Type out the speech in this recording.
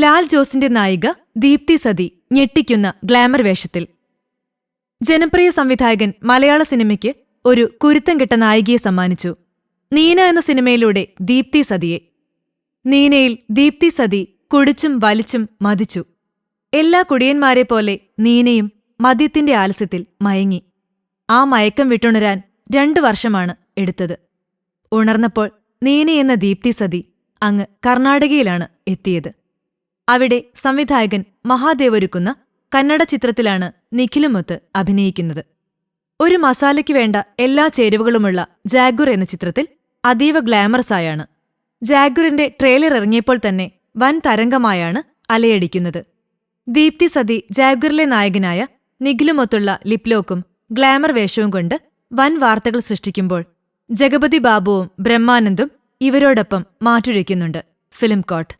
ലാൽ ജോസിന്റെ നായിക ദീപ്തി സതി ഞെട്ടിക്കുന്ന ഗ്ലാമർ വേഷത്തിൽ. ജനപ്രിയ സംവിധായകൻ മലയാള സിനിമയ്ക്ക് ഒരു കുരുത്തം കെട്ട നായികയെ സമ്മാനിച്ചു. നീന എന്ന സിനിമയിലൂടെ ദീപ്തി സതിയെ. നീനയിൽ ദീപ്തി സതി കുടിച്ചും വലിച്ചും മതിച്ചു. എല്ലാ കുടിയന്മാരെ പോലെ നീനയും മദ്യത്തിന്റെ ആലസ്യത്തിൽ മയങ്ങി. ആ മയക്കം വിട്ടുണരാൻ രണ്ടു വർഷമാണ് എടുത്തത്. ഉണർന്നപ്പോൾ നീനയെന്ന ദീപ്തി സതി അങ്ങ് കർണാടകയിലാണ് എത്തിയത്. അവിടെ സംവിധായകൻ മഹാദേവൊരുക്കുന്ന കന്നഡ ചിത്രത്തിലാണ് നിഖിലുമൊത്ത് അഭിനയിക്കുന്നത്. ഒരു മസാലയ്ക്ക് വേണ്ട എല്ലാ ചേരുവകളുമുള്ള ജാഗുർ എന്ന ചിത്രത്തിൽ അതീവ ഗ്ലാമറസായാണ് ജാഗുറിന്റെ ട്രെയിലർ ഇറങ്ങിയപ്പോൾ തന്നെ വൻ തരംഗമായാണ് അലയടിക്കുന്നത്. ദീപ്തി സതി ജാഗുറിലെ നായകനായ നിഖിലുമൊത്തുള്ള ലിപ്ലോക്കും ഗ്ലാമർ വേഷവും കൊണ്ട് വൻ വാർത്തകൾ സൃഷ്ടിക്കുമ്പോൾ ജഗപതി ബാബുവും ബ്രഹ്മാനന്ദും ഇവരോടൊപ്പം മാറ്റുരയ്ക്കുന്നുണ്ട്. Film coat.